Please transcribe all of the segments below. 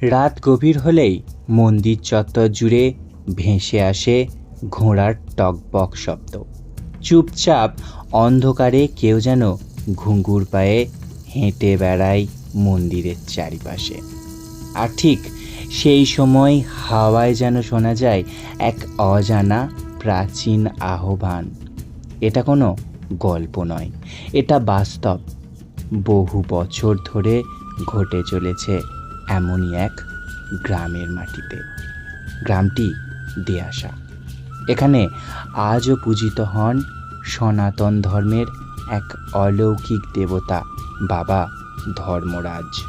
রাত গভীর হলেই মন্দির চত্বর জুড়ে ভেসে আসে ঘোড়ার টকবক শব্দ। চুপচাপ, অন্ধকারে কেউ যেন ঘুঙ্গুর পায়ে হেঁটে বেড়ায় মন্দিরের চারিপাশে। আর ঠিক সেই সময় হাওয়ায় যেন শোনা যায় এক অজানা প্রাচীন আহ্বান। এটা কোনো গল্প নয়, এটা বাস্তব। বহু বছর ধরে ঘটে চলেছে এমনই এক গ্রামের মাটিতে। গ্রামটি দেয়াসা এখানে আজও পূজিত হন সনাতন ধর্মের এক অলৌকিক দেবতা বাবা ধর্মরাজ।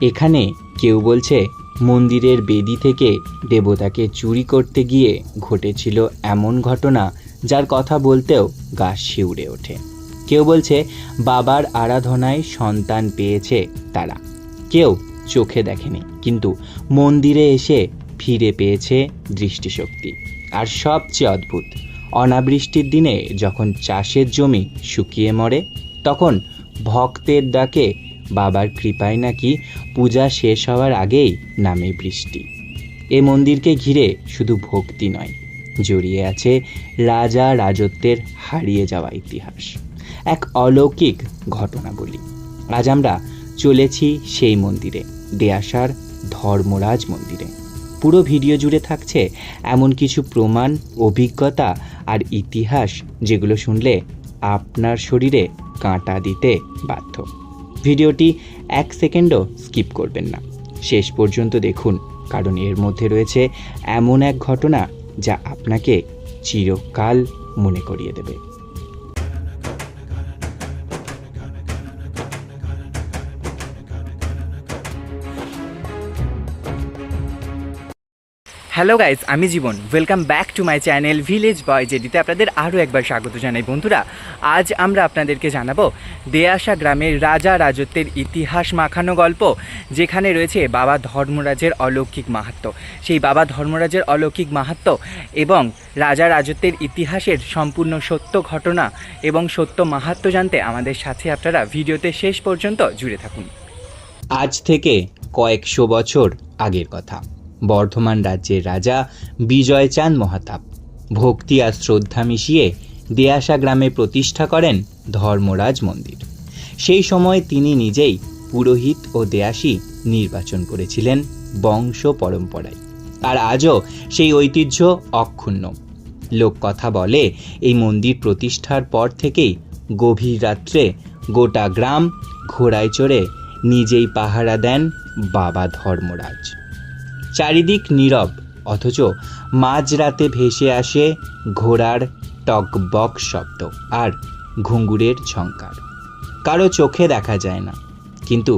এখানে কেউ বলছে মন্দিরের বেদি থেকে দেবতাকে চুরি করতে গিয়ে ঘটেছিল এমন ঘটনা যার কথা বলতেও গা শিউড়ে ওঠে। কেউ বলছে বাবার আরাধনায় সন্তান পেয়েছে তারা। কেউ চোখে দেখেনি। কিন্তু মন্দিরে এসে ফিরে পেয়েছে দৃষ্টিশক্তি। আর সবচেয়ে অদ্ভুত, অনাবৃষ্টির দিনে যখন চাষের জমি শুকিয়ে মরে, তখন ভক্তের ডাকে বাবার কৃপায় নাকি পূজা শেষ হওয়ার আগেই নামে বৃষ্টি। এ মন্দিরকে ঘিরে শুধু ভক্তি নয়, জড়িয়ে আছে রাজা রাজত্বের হারিয়ে যাওয়া ইতিহাস। এক অলৌকিক ঘটনা বলি। আজ আমরা চলেছি সেই মন্দিরে। দেয়াসার ধর্মরাজ মন্দিরে। পুরো ভিডিও জুড়ে থাকছে এমন কিছু প্রমাণ, অভিজ্ঞতা আর ইতিহাস যেগুলো শুনলে আপনার শরীরে কাঁটা দিতে বাধ্য। ভিডিওটি এক সেকেন্ডও স্কিপ করবেন না। শেষ পর্যন্ত দেখুন, কারণ এর মধ্যে রয়েছে এমন এক ঘটনা যা আপনাকে চিরকাল মনে করিয়ে দেবে। হ্যালো গাইজ আমি Jiban. Welcome back to my channel village boy যেটিতে আপনাদের আরও একবার স্বাগত জানাই। বন্ধুরা, আজ আমরা আপনাদেরকে জানাব দেয়াসা গ্রামের রাজা রাজত্বের ইতিহাস মাখানো গল্প, যেখানে রয়েছে বাবা ধর্মরাজের অলৌকিক মাহাত্ম্য সেই বাবা ধর্মরাজের অলৌকিক মাহাত্ম্য এবং রাজা রাজত্বের ইতিহাসের সম্পূর্ণ সত্য ঘটনা এবং সত্য মাহাত্ম্য জানতে আমাদের সাথে আপনারা ভিডিওতে শেষ পর্যন্ত জুড়ে থাকুন। আজ থেকে কয়েকশো বছর আগের কথা। বর্ধমান রাজ্যের রাজা বিজয়চাঁদ মহাতাপ ভক্তি আর শ্রদ্ধা মিশিয়ে দেয়াসা গ্রামে প্রতিষ্ঠা করেন ধর্মরাজ মন্দির। সেই সময় তিনি নিজেই পুরোহিত ও দেয়াসী নির্বাচন করেছিলেন বংশ পরম্পরায়। আর আজও সেই ঐতিহ্য অক্ষুণ্ণ। লোককথা বলে এই মন্দির প্রতিষ্ঠার পর থেকেই গভীর রাত্রে গোটা গ্রাম ঘোড়ায় চড়ে নিজেই পাহারা দেন বাবা ধর্মরাজ। চারিদিক নীরব, অথচ মাঝরাতে ভেসে আসে ঘোড়ার টকবক শব্দ আর ঘুঙুরের ঝঙ্কার কারও চোখে দেখা যায় না, কিন্তু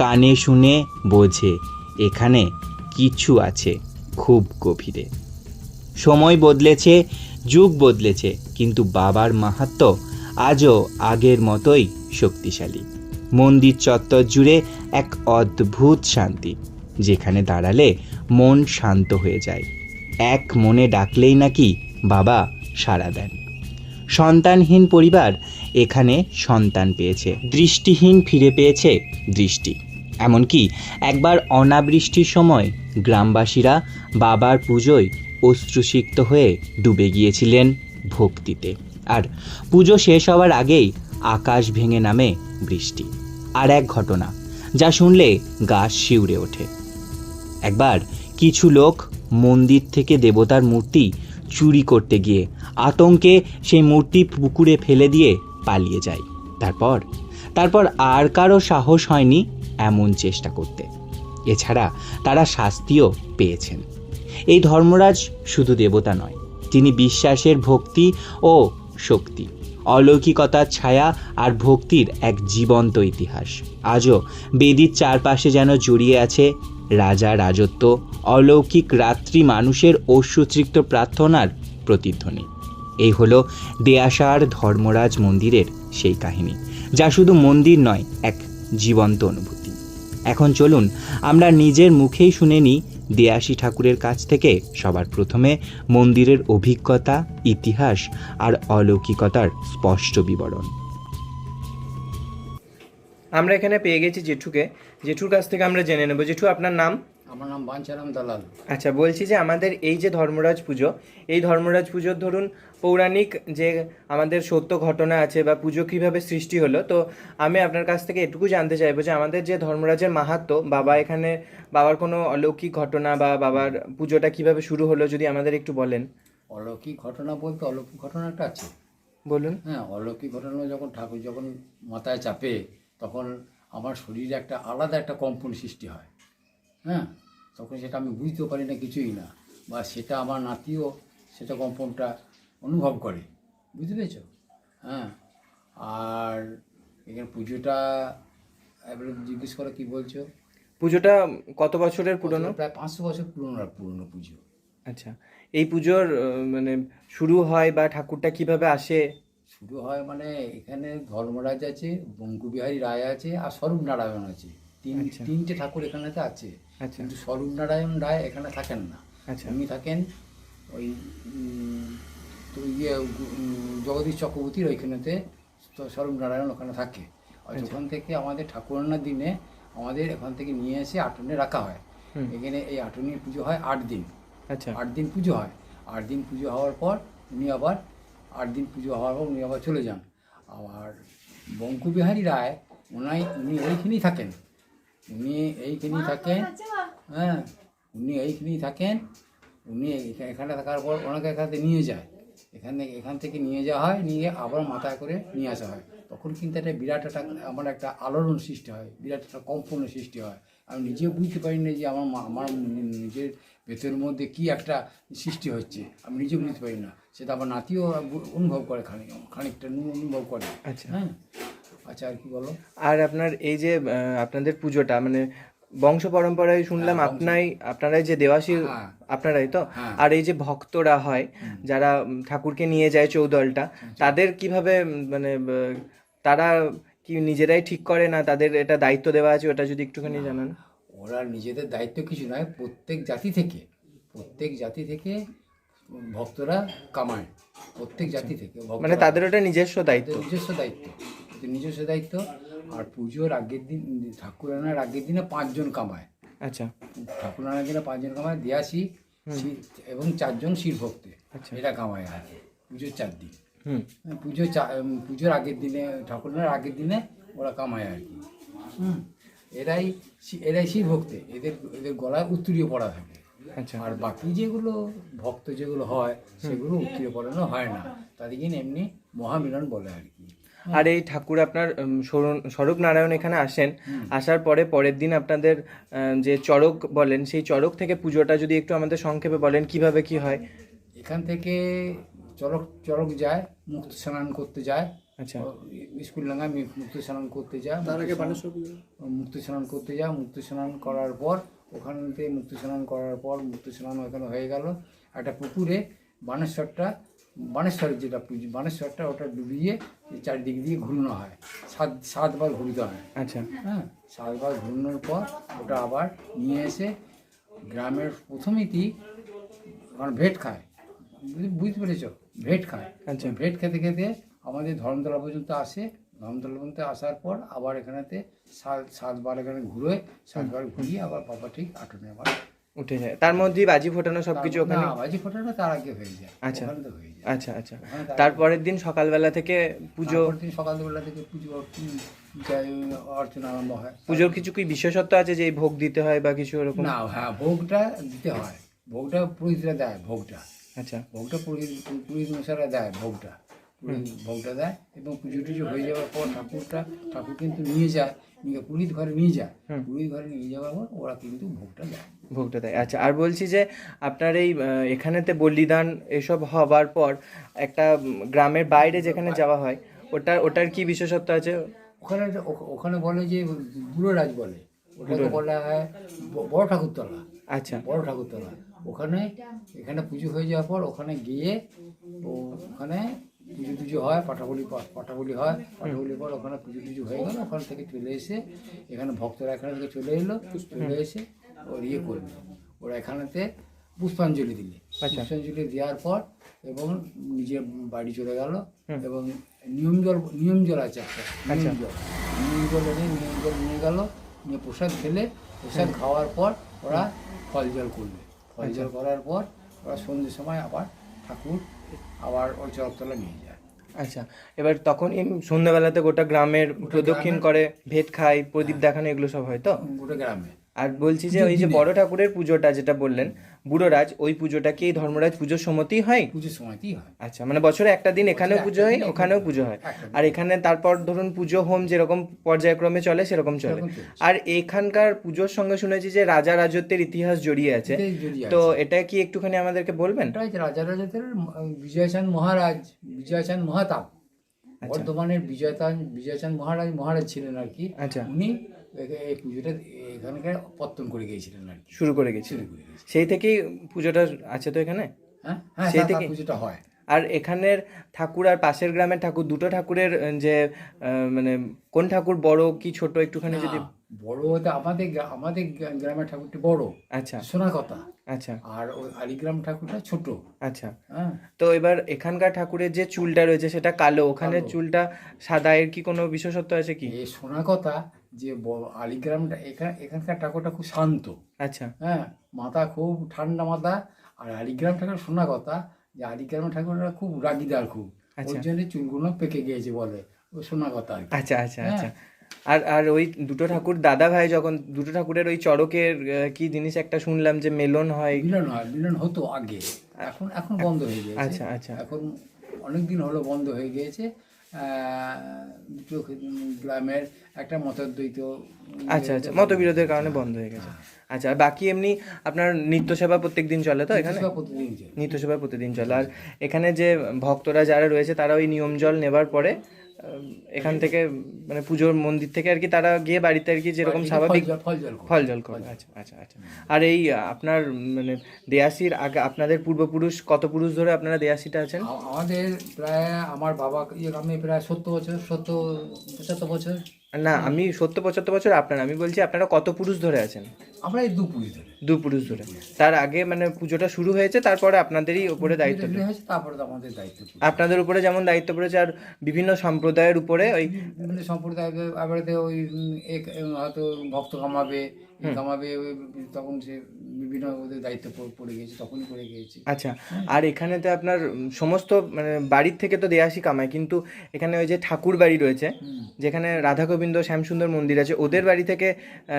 কানে শুনে বোঝে এখানে কিছু আছে খুব গভীরে। সময় বদলেছে, যুগ বদলেছে, কিন্তু বাবার মাহাত্ম্য আজও আগের মতোই শক্তিশালী। মন্দির চত্বর জুড়ে এক অদ্ভুত শান্তি। যেখানে দাঁড়ালে মন শান্ত হয়ে যায়। এক মনে ডাকলেই নাকি বাবা সাড়া দেন। সন্তানহীন পরিবার এখানে সন্তান পেয়েছে, দৃষ্টিহীন ফিরে পেয়েছে দৃষ্টি। এমনকি একবার অনাবৃষ্টির সময় গ্রামবাসীরা বাবার পুজোয় অশ্রুসিক্ত হয়ে ডুবে গিয়েছিলেন ভক্তিতে। আর পুজো শেষ হওয়ার আগেই আকাশ ভেঙে নামে বৃষ্টি। আর এক ঘটনা, যা শুনলে গা শিউরে ওঠে। একবার কিছু লোক মন্দির থেকে দেবতার মূর্তি চুরি করতে গিয়ে আতঙ্কে সেই মূর্তি পুকুরে ফেলে দিয়ে পালিয়ে যায়। তারপর তারপর আর কারও সাহস হয়নি এমন চেষ্টা করতে। এছাড়া তারা শাস্তিও পেয়েছেন। এই ধর্মরাজ শুধু দেবতা নয়, তিনি বিশ্বাসের ভক্তি ও শক্তি, অলৌকিকতার ছায়া আর ভক্তির এক জীবন্ত ইতিহাস। আজও বেদির চারপাশে যেন জড়িয়ে আছে রাজা রাজত্ব, অলৌকিক রাত্রি মানুষের অশ্রুতৃক্ত প্রার্থনার প্রতিধ্বনি। এই হলো দেয়াসার ধর্মরাজ মন্দিরের সেই কাহিনী, যা শুধু মন্দির নয়, এক জীবন্ত অনুভূতি। এখন চলুন, আমরা নিজের মুখেই শুনে নিই দেয়াশি ঠাকুরের কাছ থেকে সবার প্রথমে মন্দিরের অভিজ্ঞতা, ইতিহাস আর অলৌকিকতার স্পষ্ট বিবরণ। আমরা এখানে পেয়ে গেছি জেঠুকে। জেঠুর কাছ থেকে আমরা জেনে নেব। জেঠু আপনার নাম? আমার নাম বাঞ্চারাম দালাল। আচ্ছা বলছি যে আমাদের এই যে ধর্মরাজ পুজো এই ধর্মরাজ পুজোর ধরুন পৌরাণিক যে আমাদের সত্য ঘটনা আছে বা পুজো কীভাবে সৃষ্টি হলো তো আমি আপনার কাছ থেকে এটুকু জানতে চাইব যে আমাদের যে ধর্মরাজের মাহাত্ম বাবা এখানে বাবার কোনো অলৌকিক ঘটনা বা বাবার পুজোটা কীভাবে শুরু হলো যদি আমাদের একটু বলেন। অলৌকিক ঘটনা বলতে অলৌকিক ঘটনা একটা আছে। বলুন। হ্যাঁ অলৌকিক ঘটনা যখন ঠাকুর যখন মাথায় চাপে তখন আমার শরীরে একটা আলাদা একটা কম্পন সৃষ্টি হয়। হ্যাঁ? তখন সেটা আমি বুঝতেও পারি না কিছুই না। বা সেটা আমার নাতিও সেটা কম্পনটা অনুভব করে। বুঝতে পেরেছ? হ্যাঁ? আর এখানে পুজোটা এবারে জিজ্ঞেস করো কী বলছো? পুজোটা কত বছরের পুরনো? প্রায় পাঁচশো বছর পুরনো পুরনো পুজো। আচ্ছা। এই পুজোর মানে শুরু হয় বা ঠাকুরটা কীভাবে আসে? শুরু হয় মানে এখানে ধর্মরাজ আছে বঙ্কুবিহারী রায় আছে আর স্বরূপ নারায়ণ আছে। তিন আচ্ছা। তিনটে ঠাকুর এখানেতে আছে। আচ্ছা। কিন্তু স্বরূপ নারায়ণ রায় এখানে থাকেন না। আচ্ছা। উনি থাকেন ওই তো ইয়ে জগদীশ চক্রবর্তীর ওইখানেতে স্বরূপ নারায়ণ ওখানে থাকে। আর। ওখান থেকে আমাদের ঠাকুরানার দিনে আমাদের এখান থেকে নিয়ে এসে আটনে রাখা হয়। এখানে এই আটনির পুজো হয় আট দিন। আচ্ছা। আট দিন পুজো হয়। আট দিন পুজো হওয়ার পর উনি আবার আট দিন পুজো হওয়ার পর উনি আবার চলে যান। আবার বঙ্কুবিহারী রায় ওনাই উনি এইখানেই থাকেন। উনি এইখানেই থাকেন। হ্যাঁ উনি এইখানেই থাকেন। উনি এখা- এখানে থাকার পর ওনাকে এখান থেকে নিয়ে যায়। এখানে এখান থেকে নিয়ে যাওয়া হয় নিয়ে আবার মাথায় করে নিয়ে আসা হয়। তখন কিন্তু একটা বিরাট একটা আমার একটা আলোড়ন সৃষ্টি হয় বিরাট একটা কম্পনের সৃষ্টি হয়। আমি নিজেও বুঝতে পারি না যে আমার মা- আমার নিজের ভেতরের মধ্যে কি একটা সৃষ্টি হচ্ছে। আমি নিজে বুঝতে পারি না। সেটা তারপর নাতিও অনুভব করে খানিক খানিকটা অনুভব করে। আচ্ছা। হ্যাঁ? আচ্ছা আর কি বলো? আর আপনার এই যে আপনাদের পুজোটা মানে বংশ পরম্পরায় শুনলাম হ্যাঁ, বংশ- আপনারাই যে দেবাশীর হ্যাঁ। আপনারাই তো? হ্যাঁ। আর এই যে ভক্তরা হয় যারা ঠাকুরকে নিয়ে যায় চৌদলটা তাদের কীভাবে মানে তারা কি নিজেরাই ঠিক করে না তাদের এটা দায়িত্ব দেওয়া আছে ওটা যদি একটুখানি জানান? ওরা নিজেদের দায়িত্ব কিছু নয় প্রত্যেক জাতি থেকে প্রত্যেক জাতি থেকে ভক্তরা কামায় প্রত্যেক জাতি থেকে মানে তাদের ওটা নিজস্ব দায়িত্ব? নিজস্ব দায়িত্ব নিজস্ব দায়িত্ব। আর পুজোর আগের দিন ঠাকুর আনার আগের দিনে পাঁচজন কামায়। আচ্ছা। ঠাকুর আনার দিনে পাঁচজন কামায় দেয়াসি শি- এবং চারজন শির ভক্তে। আচ্ছা। এটা কামায় আর কি, পুজোর চার দিন। পুজো পুজোর আগের দিনে ঠাকুরের আগের দিনে ওরা কামায় আর কি। হুম। এরাই এরাই শিব ভক্তে। এদের এদের গলায় উত্তরীয় পড়া থাকে। আচ্ছা আর বাকি যেগুলো ভক্ত যেগুলো হয় সেগুলো উত্তরীয় পড়ানো হয় না। তাদেরকে এমনি মহামিলন বলে আর কি। আর এই ঠাকুর আপনার স্বরূপ- নারায়ণ এখানে আসেন। আসার পরে পরের দিন আপনাদের যে চড়ক বলেন সেই চড়ক থেকে পুজোটা যদি একটু আমাদের সংক্ষেপে বলেন কীভাবে কি হয়? এখান থেকে চরক চরক যায় মুক্ত স্নান করতে যায়। আচ্ছা। স্কুল ডাঙ্গায় মুক্ত স্নান করতে যায় তার আগে মুক্ত স্নান করতে যায়। মুক্ত স্নান করার পর ওখান থেকে মুক্ত স্নান করার পর মুক্ত স্নান ওখানে হয়ে গেল। একটা পুকুরে বানেশ্বরটা বানেশ্বরের যেটা পুজো বানেশ্বরটা ওটা ডুবিয়ে চারিদিক দিয়ে ঘুরানো হয়। সাত সাতবার ঘুরতে হয়। আচ্ছা। হ্যাঁ সাতবার ঘুরানোর পর ওটা আবার নিয়ে এসে গ্রামের প্রথমেই কারণ ভেট খায়। বুঝ- বুঝতে পেরেছ? ভেট খায়। আচ্ছা। ভেট খেতে খেতে আমাদের ধর্মতলা পর্যন্ত আসে। ধর্মতলা পর্যন্ত আসার পর আবার এখানেতে সাত সাতবার এখানে ঘুরে সাতবার ঘুরিয়ে আবার বাবা ঠিক আটনে আবার উঠে যায়। তার মধ্যে বাজি ফোটানো সবকিছু ওখানে? বাজি ফোটানো তার আগে হয়ে যায় আচ্ছা। ওখানে তো হয়ে যায়। আচ্ছা আচ্ছা। তারপরের দিন সকালবেলা থেকে পুজো দিন সকালবেলা থেকে পুজো অর্চনা আরম্ভ হয়। পুজোর কিছু কি বিশেষত্ব আছে যে ভোগ দিতে হয় বা কিছু এরকম না হ্যাঁ ভোগটা দিতে হয়। ভোগটা পুরোহিতরা দেয় ভোগটা। আচ্ছা। ভোগটা পুরোহিত পুরোহিত মশারা দেয় ভোগটা। ভোগটা দেয় এবং পুজো টুজো হয়ে যাওয়ার পর ঠাকুরটা ঠাকুর কিন্তু নিয়ে যায় নিয়ে পুরোহিত ঘরে নিয়ে যায়। পুরোহিত ঘরে নিয়ে যাওয়ার পর ওরা কিন্তু ভোগটা দেয়। ভোগটা দেয়। আচ্ছা আর বলছি যে আপনার এই এখানেতে বলিদান এসব হবার পর একটা গ্রামের বাইরে যেখানে যাওয়া হয় ওটা ওটার কি বিশেষত্ব আছে? ওখানে ওখানে বলে যে বুড়ো রাজ বলে ওটাকে বলা হয় বড় ঠাকুরতলা। আচ্ছা। বড় ঠাকুরতলা। ওখানে এখানে পুজো হয়ে যাওয়ার পর ওখানে গিয়ে ওখানে পুজো টুজো হয় পাঠাবলি পা- পাঠাবলি হয় পাঠাবলির পর ওখানে পুজো টুজো হয়ে গেল ওখান থেকে চলে এসে এখানে ভক্তরা এখানে থেকে চলে এলো চলে এসে ওর ইয়ে করল। ওরা এখানেতে পুষ্পাঞ্জলি দিলে। আচ্ছা। পুষ্পাঞ্জলি দেওয়ার পর এবং নিজের বাড়ি চলে গেল এবং নিয়ম জল নিয়ম জল আছে একটা নিয়ম জল। নিয়ম জল এনে নিয়ম জল নিয়ে গেল নিয়ে প্রসাদ খেলে প্রসাদ খাওয়ার পর ওরা ফল জল করবে ফল জল করার পর ওরা সন্ধ্যের সময় আবার ঠাকুর আবার ওই চরতলা নিয়ে যায়। আচ্ছা এবার তখন এই সন্ধ্যাবেলাতে গোটা গ্রামের প্রদক্ষিণ করে ভেদ খায় প্রদীপ দেখানো এগুলো সব হয় তো? গোটা গ্রামে। আর বলছি যে ওই যে বড় ঠাকুরের পুজোটা যেটা বললেন বুড়োরাজ ওই পুজোটা কি ধর্মরাজ পুজোর সময়তেই হয়? পুজোর সময়তেই হয়। আচ্ছা মানে বছরে একটা দিন এখানেও পুজো হয় ওখানেও পুজো হয়। আর এখানে তারপর ধরুন পুজো হোম যেরকম পর্যায়ক্রমে চলে সেরকম চলে। আর এখানকার পুজোর সঙ্গে শুনেছি যে রাজা রাজত্বের ইতিহাস জড়িয়ে আছে। তো এটা কি একটুখানি আমাদেরকে বলবেন? রাজা রাজাদের বিজয়চাঁদ মহারাজ বিজয়চাঁদ মহাতাপ। বর্ধমানের বিজয়চাঁদ বিজয়চাঁদ মহারাজ মহারাজ ছিলেন আর কি। আচ্ছা। উনি এই পুজোটা এখানকার পত্তন করে গিয়েছিলেন আর কি। শুরু করে গেছি শুরু করে গিয়েছিলেন। সেই থেকেই পুজোটা আছে তো এখানে? হ্যাঁ হ্যাঁ সেই তার থেকে- পুজোটা হয়। আর এখানের ঠাকুর আর পাশের গ্রামের ঠাকুর দুটো ঠাকুরের যে মানে কোন ঠাকুর বড় কি ছোট একটুখানি যদি বড় হতে আমাদের আমাদের গ্রামের ঠাকুরটি বড়। আচ্ছা। সোনা কথা আচ্ছা। আর ওই আলিগ্রাম ঠাকুরটা ছোট। আচ্ছা। হ্যাঁ। তো এবার এখানকার ঠাকুরের যে চুলটা রয়েছে সেটা কালো। ওখানে চুলটা সাদা এর কি কোনো বিশেষত্ব আছে কি? এই সোনা কথা যে আলিগ্রামটা এখান এখানকার ঠাকুরটা খুব শান্ত। আচ্ছা। হ্যাঁ মাথা খুব ঠান্ডা মাথা আর আলিগ্রাম ঠাকুর শোনা কথা যে আলিগ্রাম ঠাকুরটা খুব রাগিদার খুব। আচ্ছা। জন্য চুলগুলো পেকে গিয়েছে বলে ও শোনা কথা আচ্ছা আচ্ছা হ্যাঁ। আচ্ছা। আর আর ওই দুটো ঠাকুর দাদা ভাই যখন দুটো ঠাকুরের ওই চড়কের কি জিনিস একটা শুনলাম যে মেলন হয়। মিলন হয় মিলন হতো আগে। এখন এখন বন্ধ হয়ে গিয়েছে। আচ্ছা আচ্ছা। এখন অনেক দিন হলো বন্ধ হয়ে গিয়েছে। গ্রামের একটা মতদ্বৈত আচ্ছা আচ্ছা মতবিরোধের কারণে বন্ধ হয়ে গেছে। আচ্ছা আর বাকি এমনি আপনার নিত্য সেবা প্রত্যেক দিন চলে তো এখানে? সেবা প্রতিদিন চলে। নিত্য সেবা প্রতিদিন চলে। আর এখানে যে ভক্তরা যারা রয়েছে তারা ওই নিয়ম জল নেবার পরে এখান থেকে মানে পুজোর মন্দির থেকে আর কি তারা গিয়ে বাড়িতে আর কি যেরকম স্বাভাবিক ফল জল করে। আচ্ছা আচ্ছা আচ্ছা। আর এই আপনার মানে দেয়াসির আগে আপনাদের পূর্বপুরুষ কত পুরুষ ধরে আপনারা দেয়াসিটা আছেন? আমাদের প্রায় আমার বাবা ইয়ে আমি প্রায় সত্তর বছর সত্তর পঁচাত্তর বছর না আমি সত্তর পঁচাত্তর বছর আপনার আমি বলছি আপনারা কত পুরুষ ধরে আছেন? আমরা এই দু পুরুষ ধরে। দু পুরুষ ধরে। তার আগে মানে পুজোটা শুরু হয়েছে তারপরে আপনাদেরই উপরে দায়িত্ব হয়েছে তারপরে তো আমাদের দায়িত্ব আপনাদের উপরে যেমন দায়িত্ব পড়েছে আর বিভিন্ন সম্প্রদায়ের উপরে ওই বিভিন্ন সম্প্রদায় আবার ওই এক হয়তো ভক্ত কামাবে কামাবে তখন সে বিভিন্ন ওদের দায়িত্ব পড়ে গিয়েছে তখনই পড়ে গিয়েছে। আচ্ছা আর এখানেতে আপনার সমস্ত মানে বাড়ির থেকে তো দেয়াসি কামায় কিন্তু এখানে ওই যে ঠাকুর বাড়ি রয়েছে যেখানে রাধা গোবিন্দ শ্যামসুন্দর মন্দির আছে ওদের বাড়ি থেকে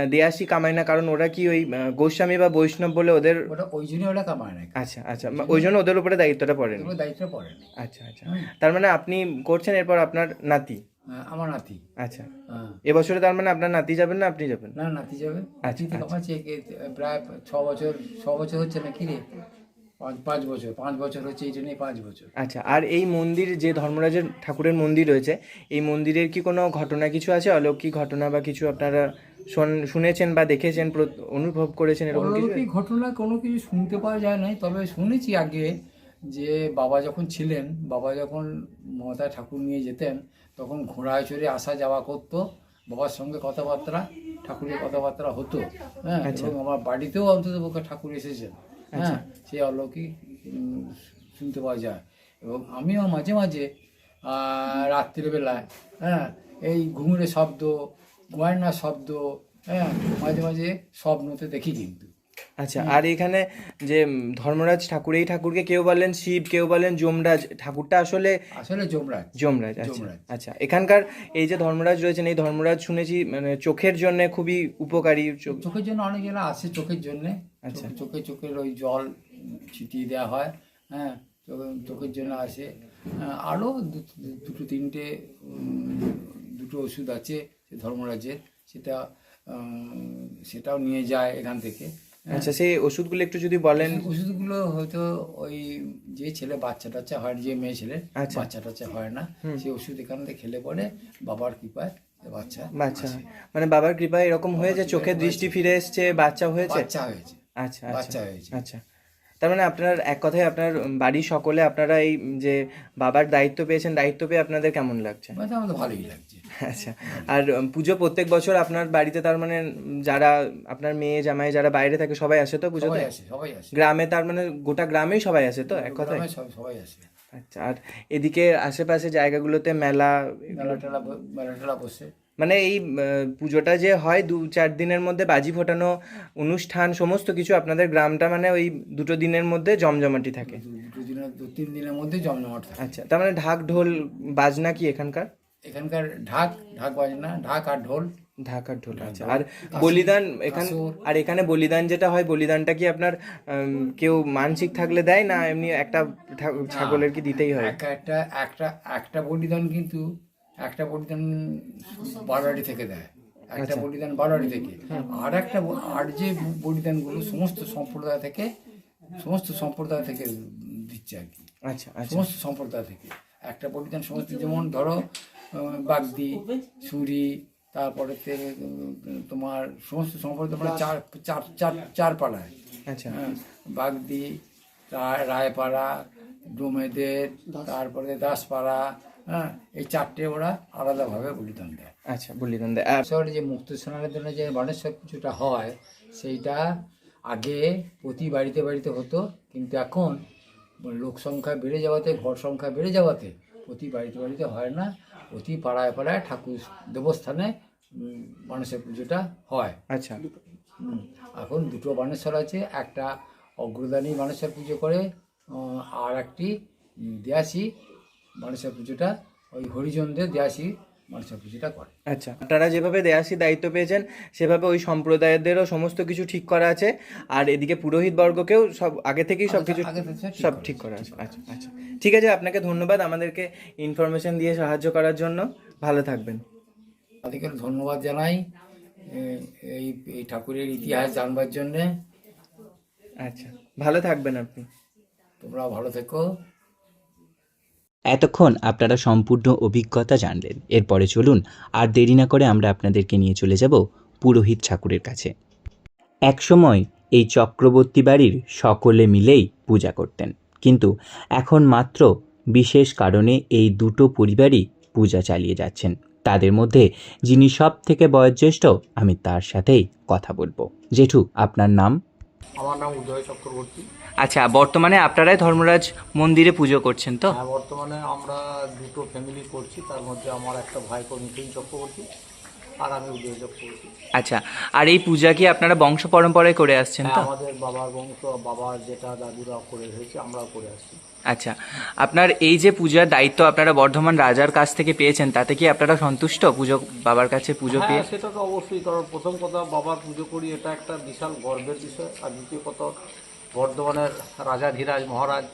দেয়াসি কামায় না কারণ ওরা কি ওই গোস্বামী বা বৈষ্ণব বলে ওদের ওটা ওই জন্যই ওরা কামায় না আচ্ছা আচ্ছা ওই জন্য ওদের উপরে দায়িত্বটা পড়েনি। ওগুলো দায়িত্বটা পড়ে আচ্ছা আচ্ছা। তার মানে আপনি করছেন এরপর আপনার নাতি? আমার নাতি। আচ্ছা। হ্যাঁ। এবছরে তার মানে আপনার নাতি যাবেন না আপনি যাবেন? না নাতি যাবে। আচ্ছা, এ- প্রায় ছ বছর ছ বছর হচ্ছে না কি রে? পাঁচ পাঁচ বছর পাঁচ বছর হচ্ছে এই জন্যই পাঁচ বছর। আচ্ছা আর এই মন্দির যে ধর্মরাজের ঠাকুরের মন্দির রয়েছে এই মন্দিরের কি কোনো ঘটনা কিছু আছে অলৌকিক ঘটনা বা কিছু আপনারা শোন- শুনেছেন বা দেখেছেন অনুভব করেছেন এরকম কিছু? ঘটনা কোনো কিছু শুনতে পাওয়া যায় নাই তবে শুনেছি আগে যে বাবা যখন ছিলেন বাবা যখন মমতা ঠাকুর নিয়ে যেতেন তখন ঘোড়ায় চড়ে আসা যাওয়া করতো বাবার সঙ্গে কথাবার্তা ঠাকুরের কথাবার্তা হতো হ্যাঁ এবং আমার বাড়িতেও অন্তত পক্ষে ঠাকুর এসেছেন হ্যাঁ সেই অলৌকিক শুনতে পাওয়া যায়। এবং আমিও মাঝে মাঝে রাত্রিবেলায় হ্যাঁ এই ঘুঙুরের শব্দ গয়নার শব্দ হ্যাঁ মাঝে মাঝে স্বপ্নতে দেখি কিন্তু। আচ্ছা আর এখানে যে ধর্মরাজ ঠাকুর এই ঠাকুরকে কেউ বলেন শিব কেউ বলেন যমরাজ ঠাকুরটা আসলে আসলে যমরাজ যমরাজ আচ্ছা। আচ্ছা এখানকার এই যে ধর্মরাজ রয়েছেন এই ধর্মরাজ শুনেছি মানে চোখের জন্য খুবই উপকারী চোখ- চোখের জন্য অনেক জেলা আসে চোখের জন্যে আচ্ছা। চোখে- চোখে চোখের ওই জল ছিটিয়ে দেওয়া হয় হ্যাঁ চোখে- চোখের জন্য আসে আরও দুটো তিনটে দুটো ওষুধ আছে ধর্মরাজের সেটা সেটাও নিয়ে যায় এখান থেকে। আচ্ছা সেই ওষুধগুলো একটু যদি বলেন। ওষুধগুলো হয়তো ওই যে ছেলে বাচ্চা টাচ্চা হয় যে মেয়ে ছেলে আচ্ছা। বাচ্চা টাচ্চা হয় না সেই ওষুধ এখান থেকে খেলে পরে বাবার কৃপায় বাচ্চা বাচ্চা মানে বাবার কৃপায় এরকম হয়েছে চোখের দৃষ্টি ফিরে এসছে বাচ্চা হয়েছে? বাচ্চা হয়েছে। আচ্ছা আচ্ছা। হয়েছে। আচ্ছা। তার মানে আপনার এক কথায় আপনার বাড়ির সকলে আপনারা এই যে বাবার দায়িত্ব পেয়েছেন দায়িত্ব পেয়ে আপনাদের কেমন লাগছে? মানে আমাদের ভালোই লাগছে। আচ্ছা আর পুজো প্রত্যেক বছর আপনার বাড়িতে তার মানে যারা আপনার মেয়ে জামাই যারা বাইরে থাকে সবাই আসে তো পুজোতে? সবাই আসে গ্রামে তার মানে গোটা গ্রামেই সবাই আসে তো এক কথায়? সবাই আসে। আচ্ছা আর এদিকে আশেপাশে জায়গাগুলোতে মেলা মেলা টেলা মেলা টেলা বসে। মানে এই পুজোটা যে হয় দু চার দিনের মধ্যে বাজি ফোটানো অনুষ্ঠান সমস্ত কিছু আপনাদের গ্রামটা মানে ওই দুটো দিনের মধ্যে জমজমাটি থাকে। দু- তিন দিনের মধ্যে জমজমাট থাকে। আচ্ছা তার মানে ঢাক ঢোল বাজনা কি এখানকার? এখানকার ঢাক ঢাক বাজনা ঢাক আর ঢোল। ঢাক আর ঢোল আচ্ছা আর বলিদান এখান আর এখানে বলিদান যেটা হয় বলিদানটা কি আপনার কেউ মানসিক থাকলে দেয় না এমনি একটা ছাগলের কি দিতেই হয়? একটা একটা একটা বলিদান কিন্তু একটা বলিদান বারোয়ারি থেকে দেয় একটা আচ্ছা। বলিদান বারোয়ারি থেকে। আর একটা আর যে বলিদানগুলো সমস্ত সম্প্রদায় থেকে সমস্ত সম্প্রদায় থেকে দিচ্ছে আর কি। আচ্ছা আচ্ছা। সমস্ত সম্প্রদায় থেকে। একটা বলিদান সমস্ত যেমন ধরো বাগদি সুরি তারপরে তোমার সমস্ত সম্প্রদায় মানে চার চার চার চার পাড়ায়। আচ্ছা। হ্যাঁ, বাগদি রায়পাড়া ডোমেদের তারপরে দাসপাড়া হ্যাঁ এই চারটে ওরা আলাদাভাবে বলিদান দেয়। আচ্ছা বলিদান দেয়। শহরে যে মুক্ত স্নানের জন্য যে বানেশ্বর পুজোটা হয় সেইটা আগে প্রতি বাড়িতে বাড়িতে হতো কিন্তু এখন লোক সংখ্যা বেড়ে যাওয়াতে ঘর সংখ্যা বেড়ে যাওয়াতে প্রতি বাড়িতে বাড়িতে হয় না প্রতি পাড়ায় পাড়ায় ঠাকুর দেবস্থানে বানেশ্বর পুজোটা হয়। আচ্ছা। হুম, এখন দুটো বানেশ্বর আছে একটা অগ্রদানী বানেশ্বর পুজো করে আর একটি উম, বানেশ্বর পুজোটা ওই হরিজনদের দেয়াসি বানেশ্বর পুজোটা করে। আচ্ছা আপনারা যেভাবে দেয়াসি দায়িত্ব পেয়েছেন সেভাবে ওই সম্প্রদায়দেরও সমস্ত কিছু ঠিক করা আছে আর এদিকে পুরোহিত বর্গকেও সব আগে থেকেই সব কিছু সব ঠিক করা আছে। আচ্ছা আচ্ছা। ঠিক আছে আপনাকে ধন্যবাদ আমাদেরকে ইনফরমেশন দিয়ে সাহায্য করার জন্য। ভালো থাকবেন। তাদেরকে ধন্যবাদ জানাই এই এই ঠাকুরের ইতিহাস জানবার জন্যে। আচ্ছা ভালো থাকবেন আপনি। তোমরা ভালো থেকো। এতক্ষণ আপনারা সম্পূর্ণ অভিজ্ঞতা জানলেন। এরপরে চলুন আর দেরি না করে আমরা আপনাদেরকে নিয়ে চলে যাব পুরোহিত ঠাকুরের কাছে। একসময় এই চক্রবর্তী বাড়ির সকলে মিলেই পূজা করতেন। কিন্তু এখন মাত্র বিশেষ কারণে এই দুটো পরিবারই পূজা চালিয়ে যাচ্ছেন। তাদের মধ্যে যিনি সব থেকে বয়োজ্যেষ্ঠ, আমি তার সাথেই কথা বলব। জেঠু, আপনার নাম? আমার নাম উদয় চক্রবর্তী। আচ্ছা বর্তমানে আপনারাই ধর্মরাজ মন্দিরে পুজো করছেন তো? হ্যাঁ বর্তমানে আমরা দুটো ফ্যামিলি করছি তার মধ্যে আমার একটা ভাই নিতিন চক্রবর্তী আর আমি উদয় চক্রবর্তী। আচ্ছা আর এই পূজা কি আপনারা বংশ পরম্পরায় করে আসছেন তো? হ্যাঁ, আমাদের বাবার বংশ বাবার যেটা দাদুরা করে হয়েছে আমরাও করে আসছি। আচ্ছা আপনার এই যে পূজার দায়িত্ব আপনারা বর্ধমান রাজার কাছ থেকে পেয়েছেন তাতে কি আপনারা সন্তুষ্ট পুজো বাবার কাছে পুজো পেয়ে? হ্যাঁ সেটা তো অবশ্যই কারণ প্রথম কথা বাবার পুজো করি এটা একটা বিশাল গর্বের বিষয়। আর দ্বিতীয় কথা বর্ধমানের রাজা ধীরাজ মহারাজ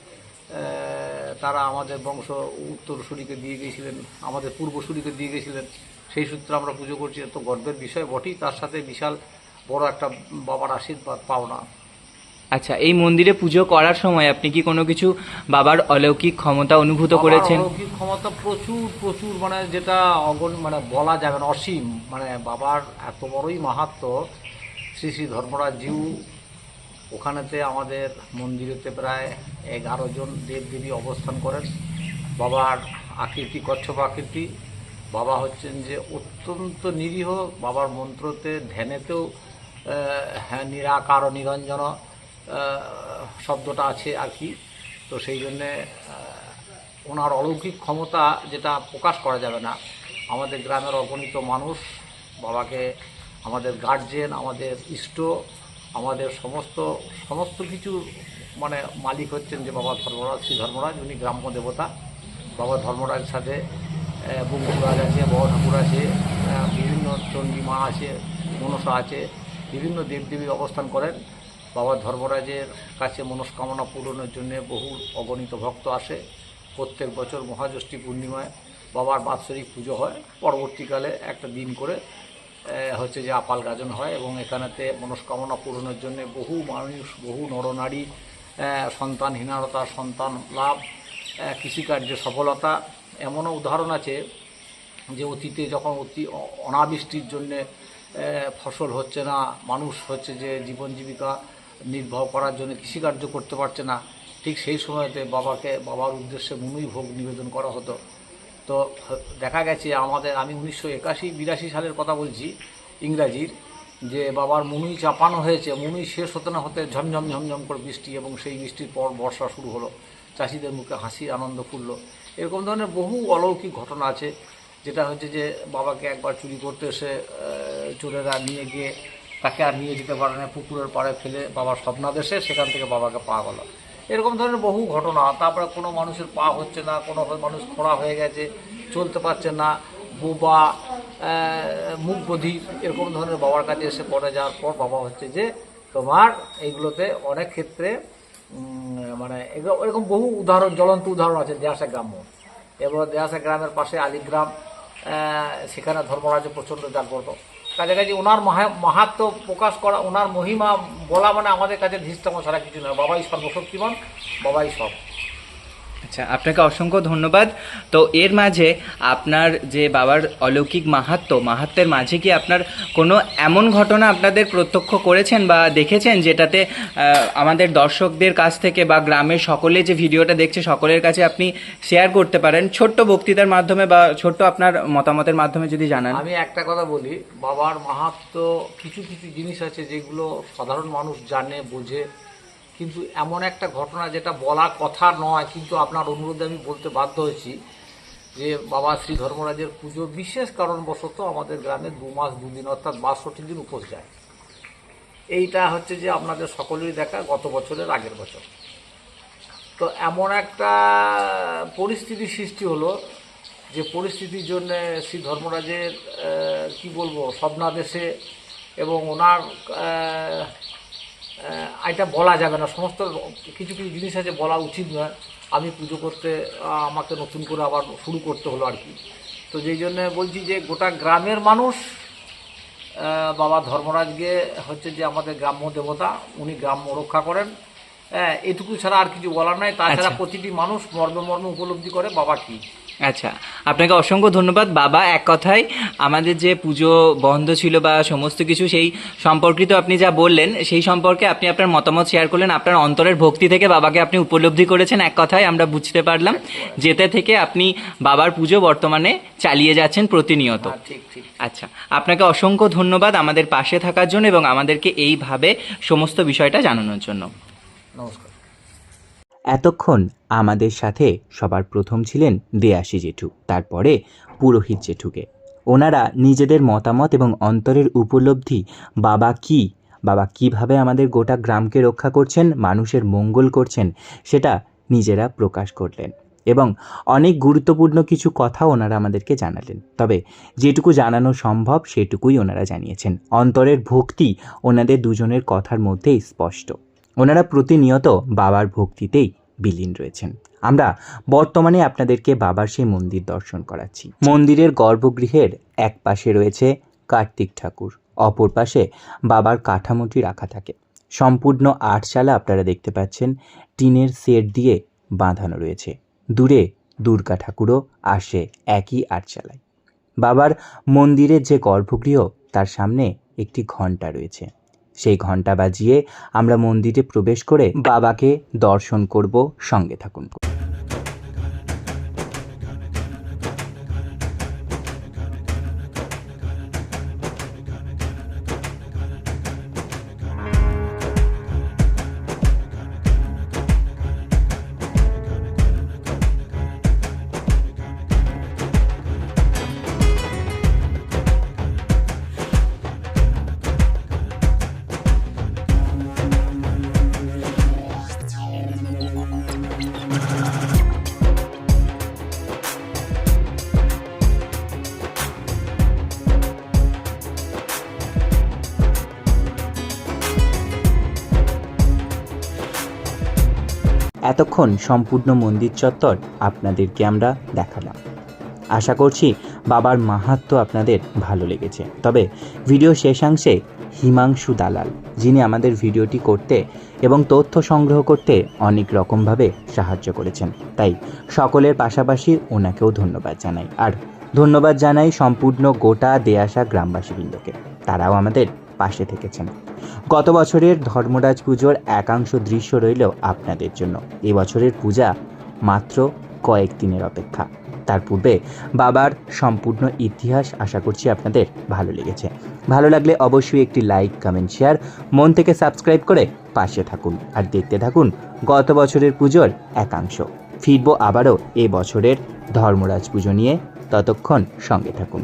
তারা আমাদের বংশ উত্তরসূরিকে দিয়ে গিয়েছিলেন আমাদের পূর্বসূরিকে দিয়ে গিয়েছিলেন। সেই সূত্রে আমরা পুজো করছি এত গর্বের বিষয় বটেই তার সাথে বিশাল বড় একটা বাবার আশীর্বাদ পাওনা। আচ্ছা এই মন্দিরে পুজো করার সময় আপনি কি কোনো কিছু বাবার অলৌকিক ক্ষমতা অনুভূত করেছেন? অলৌকিক ক্ষমতা প্রচুর প্রচুর মানে যেটা অগণ মানে বলা যাবে না অসীম। মানে বাবার এত বড়ই মাহাত্ম শ্রী শ্রী ধর্মরাজ জিউ ওখানেতে আমাদের মন্দিরেতে প্রায় এগারো জন দেব দেবী অবস্থান করেন। বাবার আকৃতি, কচ্ছপ আকৃতি। বাবা হচ্ছেন যে অত্যন্ত নিরীহ, বাবার মন্ত্রতে, ধ্যানেতেও হ্যাঁ নিরাকার, নিরঞ্জন শব্দটা আছে আর কি। তো সেই জন্যে ওনার অলৌকিক ক্ষমতা যেটা প্রকাশ করা যাবে না। আমাদের গ্রামের অগণিত মানুষ, বাবাকে আমাদের গার্জেন আমাদের ইষ্ট আমাদের সমস্ত সমস্ত কিছু মানে মালিক হচ্ছেন যে বাবা ধর্মরাজ, শ্রী ধর্মরাজ, উনি গ্রাম্য দেবতা। বাবা ধর্মরাজের সাথে বঙ্কুরাজ আছে বড় ঠাকুর আছে বিভিন্ন চণ্ডী মা আছে, মনসা আছে, বিভিন্ন দেবদেবী অবস্থান করেন। বাবা ধর্মরাজের কাছে মনস্কামনা পূরণের জন্য বহু অগণিত ভক্ত আসে। প্রত্যেক বছর মহাষষ্ঠী পূর্ণিমায় বাবার বাৎসরিক পুজো হয়। পরবর্তীকালে একটা দিন করে হচ্ছে যে আপাল গাজন হয় এবং এখানেতে মনস্কামনা পূরণের জন্য বহু মানুষ, বহু নরনারী সন্তানহীনতা সন্তান লাভ কৃষিকার্যে সফলতা। এমনও উদাহরণ আছে যে অতীতে যখন অতি অনাবৃষ্টির জন্যে ফসল হচ্ছে না, মানুষ হচ্ছে যে জীবন জীবিকা নির্বাহ করার জন্য কৃষিকার্য করতে পারছে না, ঠিক সেই সময়তে বাবাকে, বাবার উদ্দেশ্যে মুনুই ভোগ নিবেদন করা হতো। তো দেখা গেছে আমাদের, আমি উনিশশো একাশি, বিরাশি সালের কথা বলছি ইংরাজির, যে বাবার মুনুই চাপানো হয়েছে, মুনুই শেষ হতে না হতে ঝমঝম ঝমঝম করে বৃষ্টি এবং সেই বৃষ্টির পর বর্ষা শুরু হলো। চাষিদের মুখে হাসি, আনন্দ ফুটলো। এরকম ধরনের বহু অলৌকিক ঘটনা আছে, যেটা হচ্ছে যে বাবাকে একবার চুরি করতে এসে চোরেরা নিয়ে গিয়ে তাকে আর নিয়ে যেতে পারে না, পুকুরের পাড়ে ফেলে বাবার স্বপ্নাদেশে সেখান থেকে বাবাকে পাওয়া গেল। এরকম ধরনের বহু ঘটনা। তারপরে কোনো মানুষের পা হচ্ছে না, কোনো মানুষ খোঁড়া হয়ে গেছে, চলতে পারছে না, বোবা মুখ বধির এরকম ধরনের বাবার কাছে এসে পড়ে যাওয়ার পর বাবা হচ্ছে যে তোমার এইগুলোতে অনেক ক্ষেত্রে মানে এরকম বহু উদাহরণ, জ্বলন্ত উদাহরণ আছে দেয়াসা গ্রাম্য। এবার দেয়াসা গ্রামের পাশে আলিগ্রাম সেখানে ধর্মরাজ্য প্রচণ্ড জাগ্রত। কাছাকাছি ওনার মহা মাহাত্ম প্রকাশ করা, ওনার মহিমা বলা মানে আমাদের কাছে ধৃষ্টম ছাড়া কিছু নয় বাবাই সর্বশক্তিমান, বাবাই সব। আচ্ছা আপনাকে অসংখ্য ধন্যবাদ। তো এর মাঝে আপনার যে বাবার অলৌকিক মাহাত্ম মাহাত্মের মাঝে কি আপনার কোনো এমন ঘটনা আপনাদের প্রত্যক্ষ করেছেন বা দেখেছেন যেটাতে আমাদের দর্শকদের কাছ থেকে বা গ্রামের সকলে যে ভিডিওটা দেখছে, সকলের কাছে আপনি শেয়ার করতে পারেন? ছোট্ট বক্তৃতার মাধ্যমে বা ছোট্ট আপনার মতামতের মাধ্যমে যদি জানান। আমি একটা কথা বলি, বাবার মাহাত্ম কিছু কিছু জিনিস আছে যেগুলো সাধারণ মানুষ জানে, বোঝে। কিন্তু এমন একটা ঘটনা যেটা বলা কথা নয়, কিন্তু আপনার অনুরোধে আমি বলতে বাধ্য হয়েছি যে বাবা শ্রী ধর্মরাজের পুজো বিশেষ কারণবশত আমাদের গ্রামে দু মাস দুদিন অর্থাৎ বাষট্টি দিন উপোস যায়। এইটা হচ্ছে যে আপনাদের সকলেরই দেখা গত বছরের আগের বছর। তো এমন একটা পরিস্থিতি সৃষ্টি হলো যে পরিস্থিতির জন্য শ্রী ধর্মরাজের কি বলব, স্বপ্নাদেশে এবং ওনার এটা বলা যাবে না। সমস্ত কিছু কিছু জিনিস আছে, বলা উচিত নয়। আমি পুজো করতে আমাকে নতুন করে আবার শুরু করতে হলো আর কি। তো যেই জন্যে বলছি যে, গোটা গ্রামের মানুষ বাবা ধর্মরাজকে হচ্ছে যে আমাদের গ্রাম্য দেবতা, উনি গ্রাম্য রক্ষা করেন। এটুকু ছাড়া আর কিছু বলার নাই। তাছাড়া আচ্ছা। প্রতিটি মানুষ মর্ম মর্ম উপলব্ধি করে বাবা কি? আচ্ছা আপনাকে অসংখ্য ধন্যবাদ। বাবা এক কথায় আমাদের যে পুজো বন্ধ ছিল বা সমস্ত কিছু সেই সম্পর্কিত আপনি যা বললেন সেই সম্পর্কে আপনি আপনার মতামত শেয়ার করলেন আপনার অন্তরের ভক্তি থেকে বাবাকে আপনি উপলব্ধি করেছেন। এক কথায় আমরা বুঝতে পারলাম যেতে থেকে আপনি বাবার পুজো বর্তমানে চালিয়ে যাচ্ছেন প্রতিনিয়ত। হ্যাঁ, ঠিক ঠিক। আচ্ছা আপনাকে অসংখ্য ধন্যবাদ আমাদের পাশে থাকার জন্য এবং আমাদেরকে এইভাবে সমস্ত বিষয়টা জানানোর জন্য। নমস্কার। এতক্ষণ আমাদের সাথে সবার প্রথম ছিলেন দেয়াসী জেঠু, তারপরে পুরোহিত জেঠুকে। ওনারা নিজেদের মতামত এবং অন্তরের উপলব্ধি, বাবা কি, বাবা কীভাবে আমাদের গোটা গ্রামকে রক্ষা করছেন, মানুষের মঙ্গল করছেন, সেটা নিজেরা প্রকাশ করলেন এবং অনেক গুরুত্বপূর্ণ কিছু কথা ওনারা আমাদেরকে জানালেন। তবে যেটুকু জানানো সম্ভব, সেটুকুই ওনারা জানিয়েছেন। অন্তরের ভক্তি ওনাদের দুজনের কথার মধ্যেই স্পষ্ট। ওনারা প্রতিনিয়ত বাবার ভক্তিতেই বিলীন রয়েছেন। আমরা বর্তমানে আপনাদেরকে বাবার সেই মন্দির দর্শন করাচ্ছি। মন্দিরের গর্ভগৃহের এক পাশে রয়েছে কার্তিক ঠাকুর, অপর পাশে বাবার কাঠামোটি রাখা থাকে। সম্পূর্ণ আটচালা আপনারা দেখতে পাচ্ছেন, টিনের সেট দিয়ে বাঁধানো রয়েছে। দূরে দুর্গা ঠাকুরও আসে একই আটচালায় বাবার মন্দিরের যে গর্ভগৃহ, তার সামনে একটি ঘণ্টা রয়েছে। সেই ঘণ্টা বাজিয়ে আমরা মন্দিরে প্রবেশ করে বাবাকে দর্শন করব সঙ্গে থাকুন। এতক্ষণ সম্পূর্ণ মন্দির চত্বর আপনাদেরকে আমরা দেখালাম। আশা করছি বাবার মাহাত্ম আপনাদের ভালো লেগেছে। তবে ভিডিও শেষাংশে হিমাংশু দালাল, যিনি আমাদের ভিডিওটি করতে এবং তথ্য সংগ্রহ করতে অনেক রকমভাবে সাহায্য করেছেন। তাই সকলের পাশাপাশি ওনাকেও ধন্যবাদ জানাই। আর ধন্যবাদ জানাই সম্পূর্ণ গোটা দেয়াসা গ্রামবাসীবৃন্দকে। তারাও আমাদের পাশে থেকেছেন। গত বছরের ধর্মরাজ পুজোর একাংশ দৃশ্য রইল আপনাদের জন্য। এবছরের পূজা মাত্র কয়েক দিনের অপেক্ষা। তার পূর্বে বাবার সম্পূর্ণ ইতিহাস আশা করছি আপনাদের ভালো লেগেছে। ভালো লাগলে অবশ্যই একটি লাইক, কমেন্ট, শেয়ার, মন থেকে সাবস্ক্রাইব করে পাশে থাকুন। আর দেখতে থাকুন গত বছরের পুজোর একাংশ। ফিরবো আবারও এ বছরের ধর্মরাজ পুজো নিয়ে। ততক্ষণ সঙ্গে থাকুন।